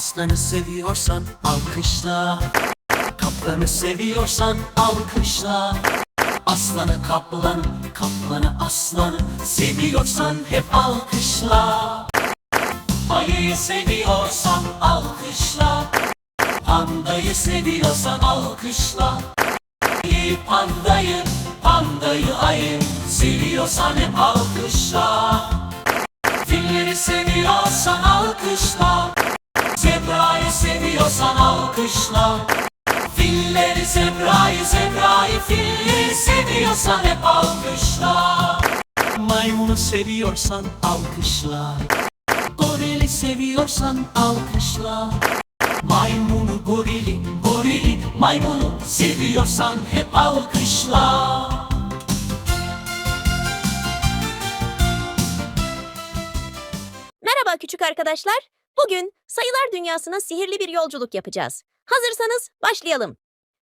Aslanı seviyorsan alkışla. Kaplanı seviyorsan alkışla. Aslanı kaplanı, kaplanı aslanı Seviyorsan hep alkışla. Ayıyı seviyorsan alkışla. Pandayı seviyorsan alkışla. Ayıyı pandayı, pandayı ayı Seviyorsan hep alkışla. Filleri seviyorsan alkışla Zebrayı seviyorsan alkışla. Filleri zebrayı zebrayı filleri seviyorsan hep alkışla. Maymunu seviyorsan alkışla. Gorili seviyorsan alkışla. Maymunu gorili gorili maymunu seviyorsan hep alkışla. Merhaba küçük arkadaşlar. Bugün sayılar dünyasına sihirli bir yolculuk yapacağız. Hazırsanız başlayalım.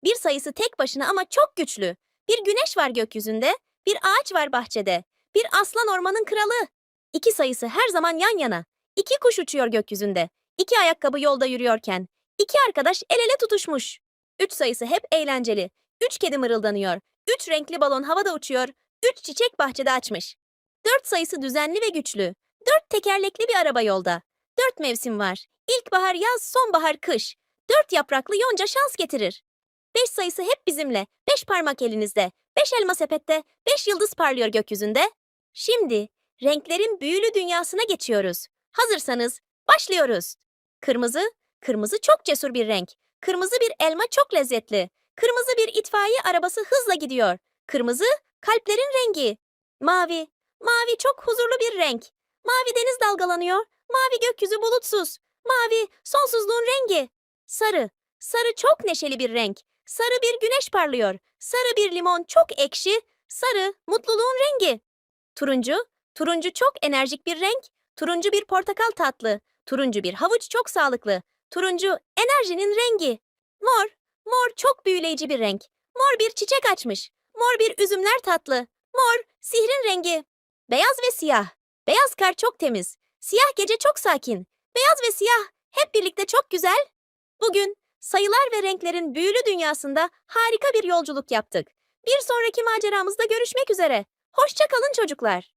Bir sayısı tek başına ama çok güçlü. Bir güneş var gökyüzünde, bir ağaç var bahçede, bir aslan ormanın kralı. İki sayısı her zaman yan yana. İki kuş uçuyor gökyüzünde. İki ayakkabı yolda yürüyorken. İki arkadaş el ele tutuşmuş. Üç sayısı hep eğlenceli. Üç kedi mırıldanıyor. Üç renkli balon havada uçuyor. Üç çiçek bahçede açmış. Dört sayısı düzenli ve güçlü. Dört tekerlekli bir araba yolda. Dört mevsim var. İlkbahar, yaz, sonbahar, kış. Dört yapraklı yonca şans getirir. Beş sayısı hep bizimle. Beş parmak elinizde. Beş elma sepette. Beş yıldız parlıyor gökyüzünde. Şimdi renklerin büyülü dünyasına geçiyoruz. Hazırsanız başlıyoruz. Kırmızı, kırmızı çok cesur bir renk. Kırmızı bir elma çok lezzetli. Kırmızı bir itfaiye arabası hızla gidiyor. Kırmızı, kalplerin rengi. Mavi, mavi çok huzurlu bir renk. Mavi deniz dalgalanıyor. Mavi gökyüzü bulutsuz. Mavi sonsuzluğun rengi. Sarı. Sarı çok neşeli bir renk. Sarı bir güneş parlıyor. Sarı bir limon çok ekşi. Sarı mutluluğun rengi. Turuncu. Turuncu çok enerjik bir renk. Turuncu bir portakal tatlı. Turuncu bir havuç çok sağlıklı. Turuncu enerjinin rengi. Mor. Mor çok büyüleyici bir renk. Mor bir çiçek açmış. Mor bir üzümler tatlı. Mor sihrin rengi. Beyaz ve siyah. Beyaz kar çok temiz. Siyah gece çok sakin. Beyaz ve siyah hep birlikte çok güzel. Bugün sayılar ve renklerin büyülü dünyasında harika bir yolculuk yaptık. Bir sonraki maceramızda görüşmek üzere. Hoşça kalın çocuklar.